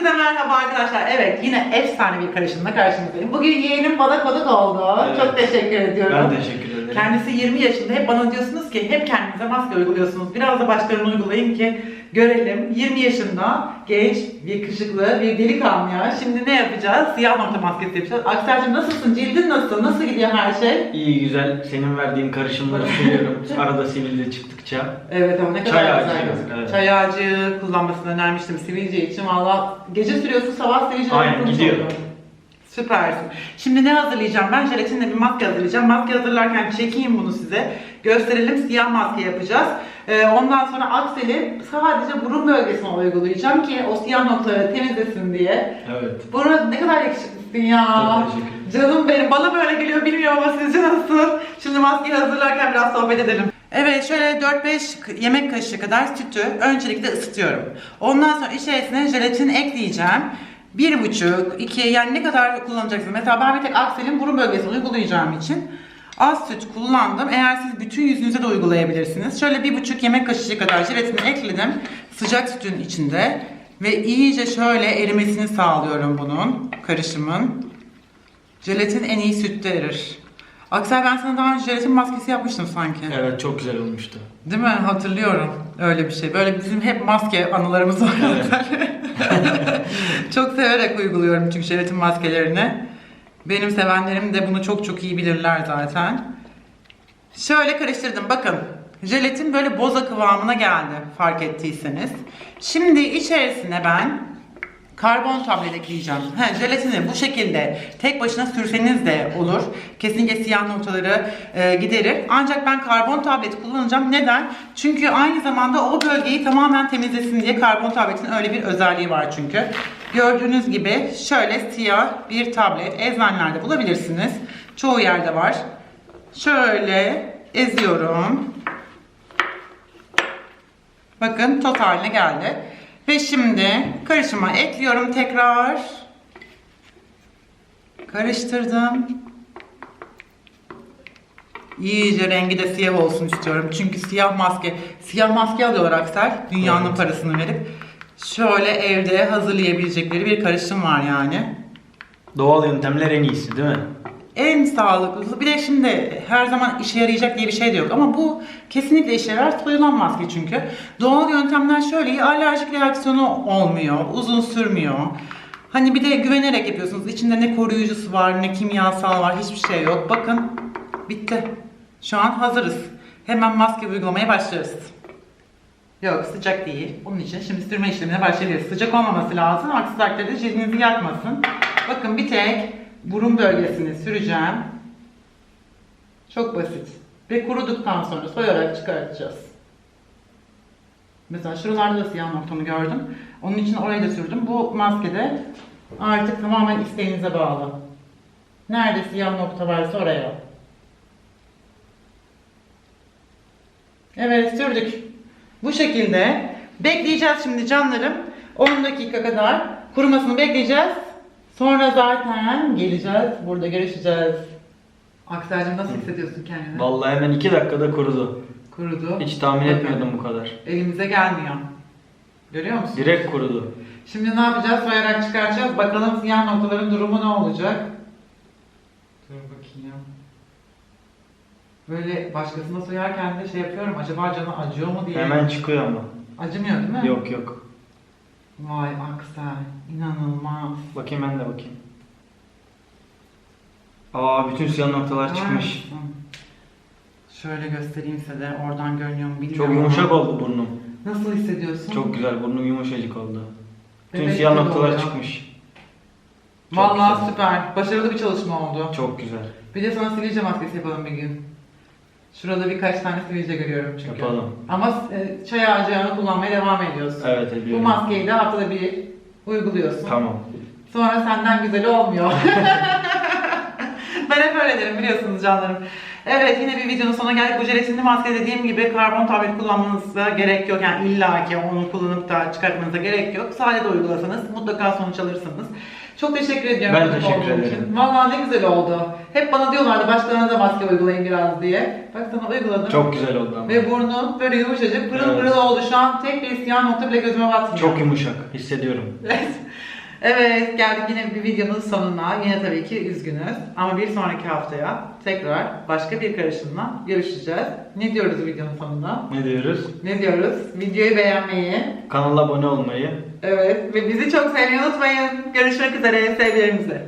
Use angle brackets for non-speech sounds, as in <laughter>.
Herkese merhaba arkadaşlar. Evet yine efsane bir karışımla karşınızdayım. Bugün yeğenim balık balık oldu. Evet. Çok teşekkür ediyorum. Ben teşekkür ederim. Kendisi 20 yaşında. Hep bana diyorsunuz ki hep kendinize maske uyguluyorsunuz. Biraz da başkalarını uygulayın ki görelim. 20 yaşında genç, yakışıklı bir delikanlı ya. Şimdi ne yapacağız? Siyah nokta maskesi yapacağız. Aksel'cim nasılsın? Cildin nasıl? Nasıl gidiyor her şey? İyi güzel senin verdiğin karışımları <laughs> sürüyorum. Arada sivilce çıktıkça. Evet ama ne kadar Çay güzel ağacı, evet. Çay ağacı kullanmasını önermiştim sivilce için. Valla gece sürüyorsun sabah sivilce Aynen, gidiyor. oluyor. Süpersin. Şimdi ne hazırlayacağım? Ben jelatinle bir maske hazırlayacağım. Maske hazırlarken çekeyim bunu size. Gösterelim. Siyah maske yapacağız. Ee, ondan sonra akseli sadece burun bölgesine uygulayacağım ki o siyah noktaları temizlesin diye. Evet. Burun ne kadar yakışıklısın ya. Çok teşekkür ederim. Canım benim. Bana böyle geliyor bilmiyorum ama sizce nasıl? Şimdi maskeyi hazırlarken biraz sohbet edelim. Evet şöyle 4-5 yemek kaşığı kadar sütü öncelikle ısıtıyorum. Ondan sonra içerisine jelatin ekleyeceğim. Bir buçuk, iki yani ne kadar kullanacaksınız? Mesela ben bir tek akselin burun bölgesine uygulayacağım için az süt kullandım. Eğer siz bütün yüzünüze de uygulayabilirsiniz. Şöyle bir buçuk yemek kaşığı kadar jelatini ekledim. Sıcak sütün içinde. Ve iyice şöyle erimesini sağlıyorum bunun, karışımın. Jelatin en iyi sütte erir. Aksel ben sana daha önce jelatin maskesi yapmıştım sanki. Evet çok güzel olmuştu. Değil mi? Hatırlıyorum öyle bir şey. Böyle bizim hep maske anılarımız var. <laughs> <laughs> çok severek uyguluyorum çünkü jelatin maskelerini. Benim sevenlerim de bunu çok çok iyi bilirler zaten. Şöyle karıştırdım. Bakın. Jelatin böyle boza kıvamına geldi fark ettiyseniz. Şimdi içerisine ben karbon tablet ekleyeceğim. He, jelatini bu şekilde tek başına sürseniz de olur. Kesinlikle siyah noktaları e, giderir. Ancak ben karbon tablet kullanacağım. Neden? Çünkü aynı zamanda o bölgeyi tamamen temizlesin diye karbon tabletin öyle bir özelliği var çünkü. Gördüğünüz gibi şöyle siyah bir tablet eczanelerde bulabilirsiniz. Çoğu yerde var. Şöyle eziyorum. Bakın toz haline geldi. Ve şimdi karışıma ekliyorum tekrar. Karıştırdım. İyice rengi de siyah olsun istiyorum. Çünkü siyah maske, siyah maske alıyorlar Aksel. Dünyanın Evet. parasını verip. Şöyle evde hazırlayabilecekleri bir karışım var yani. Doğal yöntemler en iyisi değil mi? En sağlıklısı. Bir de şimdi her zaman işe yarayacak diye bir şey de yok. Ama bu kesinlikle işe yarar. Soyulan maske çünkü. Doğal yöntemler şöyle. Alerjik reaksiyonu olmuyor. Uzun sürmüyor. Hani bir de güvenerek yapıyorsunuz. İçinde ne koruyucusu var, ne kimyasal var, hiçbir şey yok. Bakın bitti. Şu an hazırız. Hemen maske uygulamaya başlıyoruz. Yok sıcak değil. Onun için şimdi sürme işlemine başlayabiliriz. Sıcak olmaması lazım. Aksi takdirde cildinizi yakmasın. Bakın bir tek burun bölgesini süreceğim. Çok basit. Ve kuruduktan sonra soyarak çıkartacağız. Mesela şuralarda da siyah noktamı gördüm. Onun için orayı da sürdüm. Bu maskede artık tamamen isteğinize bağlı. Nerede siyah nokta varsa oraya. Evet sürdük. Bu şekilde bekleyeceğiz şimdi canlarım. 10 dakika kadar kurumasını bekleyeceğiz. Sonra zaten geleceğiz. Burada görüşeceğiz. Aksel'cim nasıl hissediyorsun kendini? Vallahi hemen iki dakikada kurudu. Kurudu. Hiç tahmin Bakın, etmiyordum bu kadar. Elimize gelmiyor. Görüyor musun? Direkt kurudu. Şimdi ne yapacağız? Soyarak çıkaracağız. Bakalım siyah noktaların durumu ne olacak? Dur bakayım. Böyle başkasına soyarken de şey yapıyorum. Acaba canı acıyor mu diye. Hemen çıkıyor ama. Acımıyor değil mi? Yok yok. Vay Aksel. inanılmaz. Bakayım ben de bakayım. Aa bütün siyah noktalar çıkmış. Harikasın. Şöyle göstereyim size de oradan görünüyor mu bilmiyorum. Çok yumuşak oldu burnum. Nasıl hissediyorsun? Çok güzel burnum yumuşacık oldu. Tüm Bebek siyah gibi noktalar oluyor. çıkmış. Çok Vallahi güzel. süper. Başarılı bir çalışma oldu. Çok güzel. Bir de sana sivilce maskesi yapalım bir gün. Şurada birkaç tane sivilce görüyorum çünkü. Yapalım. Ama e, çay ağacı yağını kullanmaya devam ediyorsun. Evet Bu ediyorum. maskeyi de haftada bir uyguluyorsun. Tamam. Sonra senden güzeli olmuyor. <laughs> ben hep öyle derim biliyorsunuz canlarım. Evet yine bir videonun sonuna geldik. Bu jelatinli maske dediğim gibi karbon tablet kullanmanıza gerek yok. Yani illa ki onu kullanıp da çıkartmanıza gerek yok. Sade de uygulasanız mutlaka sonuç alırsınız. Çok teşekkür ediyorum. Ben teşekkür ederim. Vallahi ne güzel oldu. Hep bana diyorlardı başkalarına da maske uygulayın biraz diye. Bak sana uyguladım. Çok güzel oldu ama. Ve burnun böyle yumuşacık pırıl Evet. pırıl oldu. Şu an tek bir siyah nokta bile gözüme batmıyor. Çok yumuşak hissediyorum. Evet. <laughs> Evet geldik yine bir videonun sonuna. Yine tabii ki üzgünüz. Ama bir sonraki haftaya tekrar başka bir karışımla görüşeceğiz. Ne diyoruz videonun sonunda? Ne diyoruz? Ne diyoruz? Videoyu beğenmeyi, Kanala abone olmayı. evet ve bizi çok sevmeyi unutmayın. Görüşmek üzere sevgilerimizle.